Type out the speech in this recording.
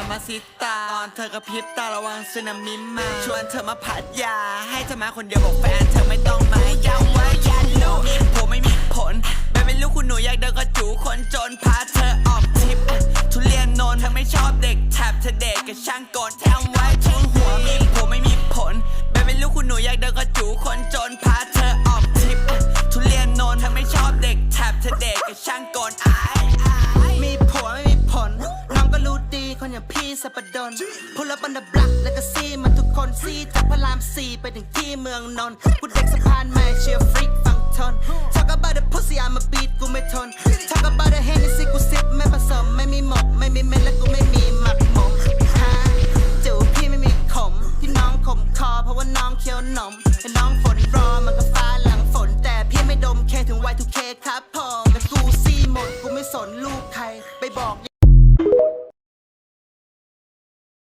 มามาซิตาตอนเธอกระพริบตาระวังสึนามิมา ชวนเธอมาผัดยา ให้เธอมาคนเดียวบอกแฟนเธอไม่ต้องมาย้ำว่าอย่าลูมีผมไม่มีผลแบบเป็นลูกคุณหนูอยากเดินกระจูคนจนพาเธอออกทริปอะทุเรียนนนเธอไม่ชอบเด็กแถบเธอเด็กกับช่างโกนแถมไว้ทุนหัวมีผมไม่มีผลแบบเป็นลูกคุณหนูอยากเดินกระจูคนจนพาเธอออกทริปอะทุเรียนนนเธอไม่ชอบเด็กแถบเธอเด็กกับช่างโกนอา อย่างพี่สัปดนพูดแล้วบันดับลักแล้วก็ซีมันทุกคนซีจากพระรามสี่ไปถึงที่เมืองนนท์กูเด็กสะพานไม้เชียร์ฟรีกฟังทน Talk about the pussy ะมา beat กูไม่ทน Talk about the Hennessy กูซิปไม่ผสมไม่มีหมกไม่มีเม็ดและกูไม่มีหมักหมมฮะจูพี่ไม่มีขมที่น้องขมคอเพราะว่าน้องเคี้ยวนมแต่น้องฝนรอมันก็ฟ้าหลังฝน แต่พี่ไม่ดมเคถึงไวทุเคครับพอแต่กูซีหมดกูไม่สนลูกใครไปบอก